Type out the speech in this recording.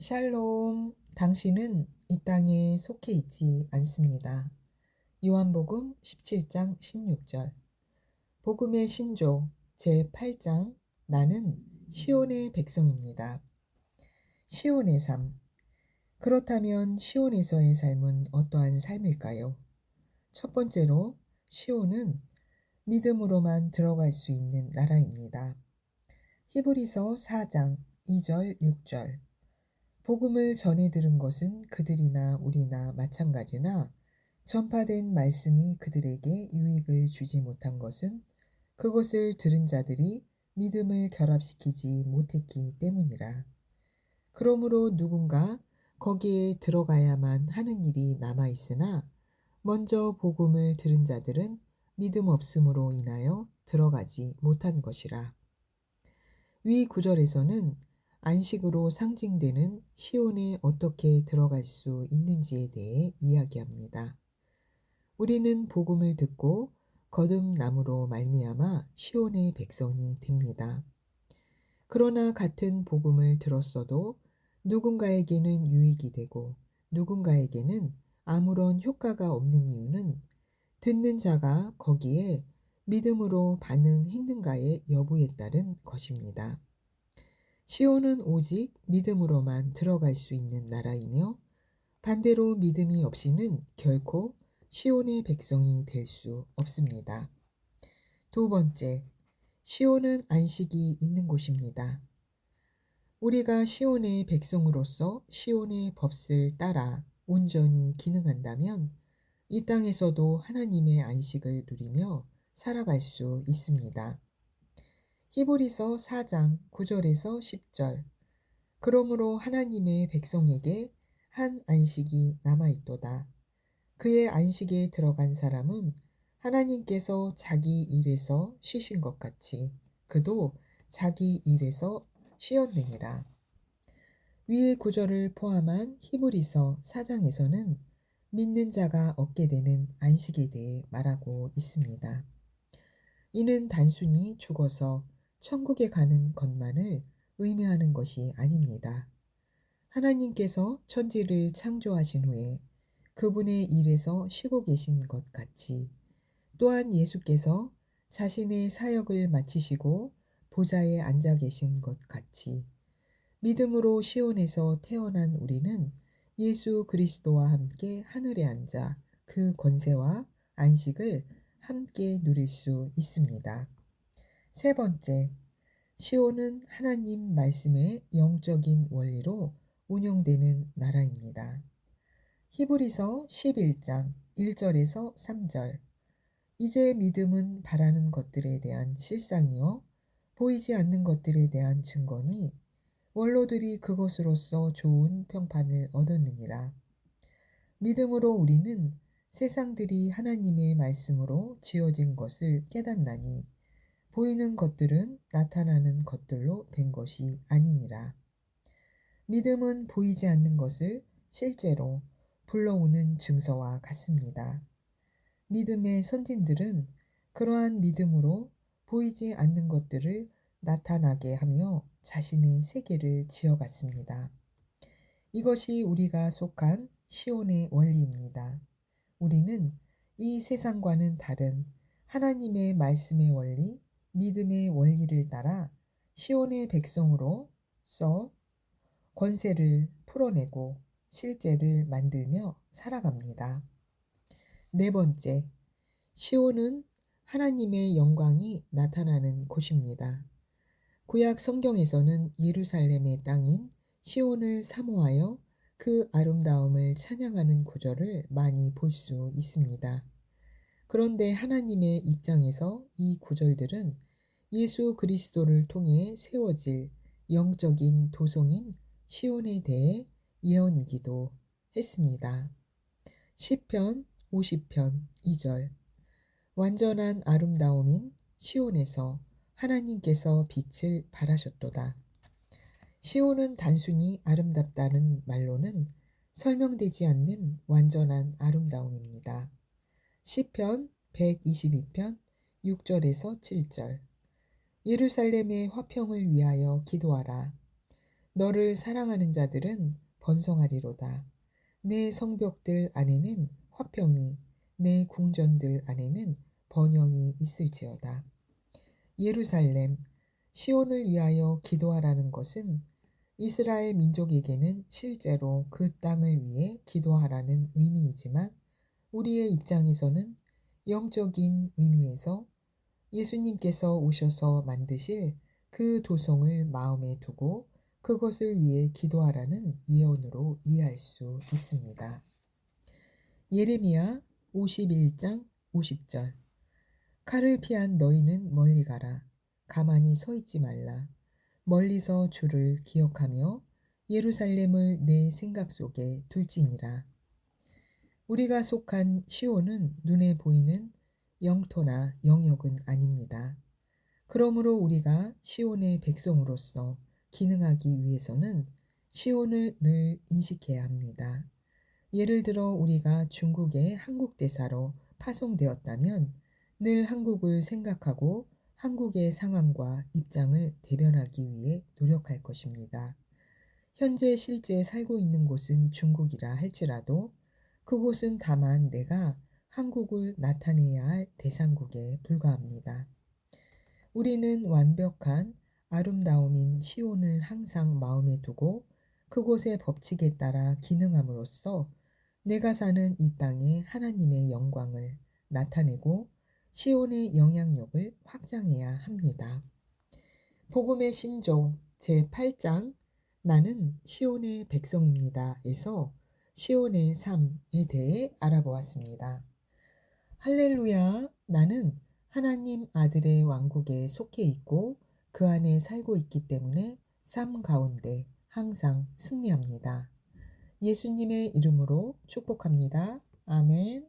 샬롬, 당신은 이 땅에 속해 있지 않습니다. 요한복음 17장 16절. 복음의 신조 제8장 나는 시온의 백성입니다. 시온의 삶. 그렇다면 시온에서의 삶은 어떠한 삶일까요? 첫 번째로 시온은 믿음으로만 들어갈 수 있는 나라입니다. 히브리서 4장 2절 6절. 복음을 전해 들은 것은 그들이나 우리나 마찬가지나 전파된 말씀이 그들에게 유익을 주지 못한 것은 그것을 들은 자들이 믿음을 결합시키지 못했기 때문이라. 그러므로 누군가 거기에 들어가야만 하는 일이 남아 있으나 먼저 복음을 들은 자들은 믿음 없음으로 인하여 들어가지 못한 것이라. 위 구절에서는 안식으로 상징되는 시온에 어떻게 들어갈 수 있는지에 대해 이야기합니다. 우리는 복음을 듣고 거듭남으로 말미암아 시온의 백성이 됩니다. 그러나 같은 복음을 들었어도 누군가에게는 유익이 되고 누군가에게는 아무런 효과가 없는 이유는 듣는 자가 거기에 믿음으로 반응했는가의 여부에 따른 것입니다. 시온은 오직 믿음으로만 들어갈 수 있는 나라이며 반대로 믿음이 없이는 결코 시온의 백성이 될 수 없습니다. 두 번째, 시온은 안식이 있는 곳입니다. 우리가 시온의 백성으로서 시온의 법을 따라 온전히 기능한다면 이 땅에서도 하나님의 안식을 누리며 살아갈 수 있습니다. 히브리서 4장 9절에서 10절 그러므로 하나님의 백성에게 한 안식이 남아 있도다. 그의 안식에 들어간 사람은 하나님께서 자기 일에서 쉬신 것 같이 그도 자기 일에서 쉬었느니라. 위의 구절을 포함한 히브리서 4장에서는 믿는 자가 얻게 되는 안식에 대해 말하고 있습니다. 이는 단순히 죽어서 천국에 가는 것만을 의미하는 것이 아닙니다. 하나님께서 천지를 창조하신 후에 그분의 일에서 쉬고 계신 것 같이 또한 예수께서 자신의 사역을 마치시고 보좌에 앉아 계신 것 같이 믿음으로 시온에서 태어난 우리는 예수 그리스도와 함께 하늘에 앉아 그 권세와 안식을 함께 누릴 수 있습니다. 세 번째, 시온은 하나님 말씀의 영적인 원리로 운영되는 나라입니다. 히브리서 11장 1절에서 3절 이제 믿음은 바라는 것들에 대한 실상이요 보이지 않는 것들에 대한 증거니 원로들이 그것으로서 좋은 평판을 얻었느니라. 믿음으로 우리는 세상들이 하나님의 말씀으로 지어진 것을 깨닫나니 보이는 것들은 나타나는 것들로 된 것이 아니니라. 믿음은 보이지 않는 것을 실제로 불러오는 증서와 같습니다. 믿음의 선진들은 그러한 믿음으로 보이지 않는 것들을 나타나게 하며 자신의 세계를 지어갔습니다. 이것이 우리가 속한 시온의 원리입니다. 우리는 이 세상과는 다른 하나님의 말씀의 원리, 믿음의 원리를 따라 시온의 백성으로 써 권세를 풀어내고 실제를 만들며 살아갑니다. 네 번째, 시온은 하나님의 영광이 나타나는 곳입니다. 구약 성경에서는 예루살렘의 땅인 시온을 사모하여 그 아름다움을 찬양하는 구절을 많이 볼 수 있습니다. 그런데 하나님의 입장에서 이 구절들은 예수 그리스도를 통해 세워질 영적인 도성인 시온에 대해 예언이기도 했습니다. 10편 50편 2절 완전한 아름다움인 시온에서 하나님께서 빛을 발하셨도다. 시온은 단순히 아름답다는 말로는 설명되지 않는 완전한 아름다움입니다. 시편 122편 6절에서 7절 예루살렘의 화평을 위하여 기도하라. 너를 사랑하는 자들은 번성하리로다. 내 성벽들 안에는 화평이, 내 궁전들 안에는 번영이 있을지어다. 예루살렘, 시온을 위하여 기도하라는 것은 이스라엘 민족에게는 실제로 그 땅을 위해 기도하라는 의미이지만 우리의 입장에서는 영적인 의미에서 예수님께서 오셔서 만드실 그 도성을 마음에 두고 그것을 위해 기도하라는 예언으로 이해할 수 있습니다. 예레미야 51장 50절 칼을 피한 너희는 멀리 가라. 가만히 서 있지 말라. 멀리서 주를 기억하며 예루살렘을 내 생각 속에 둘지니라. 우리가 속한 시온은 눈에 보이는 영토나 영역은 아닙니다. 그러므로 우리가 시온의 백성으로서 기능하기 위해서는 시온을 늘 인식해야 합니다. 예를 들어 우리가 중국의 한국 대사로 파송되었다면 늘 한국을 생각하고 한국의 상황과 입장을 대변하기 위해 노력할 것입니다. 현재 실제 살고 있는 곳은 중국이라 할지라도 그곳은 다만 내가 한국을 나타내야 할 대상국에 불과합니다. 우리는 완벽한 아름다움인 시온을 항상 마음에 두고 그곳의 법칙에 따라 기능함으로써 내가 사는 이 땅에 하나님의 영광을 나타내고 시온의 영향력을 확장해야 합니다. 복음의 신조 제8장 나는 시온의 백성입니다 에서 시온의 삶에 대해 알아보았습니다. 할렐루야 나는 하나님 아들의 왕국에 속해 있고 그 안에 살고 있기 때문에 삶 가운데 항상 승리합니다. 예수님의 이름으로 축복합니다. 아멘.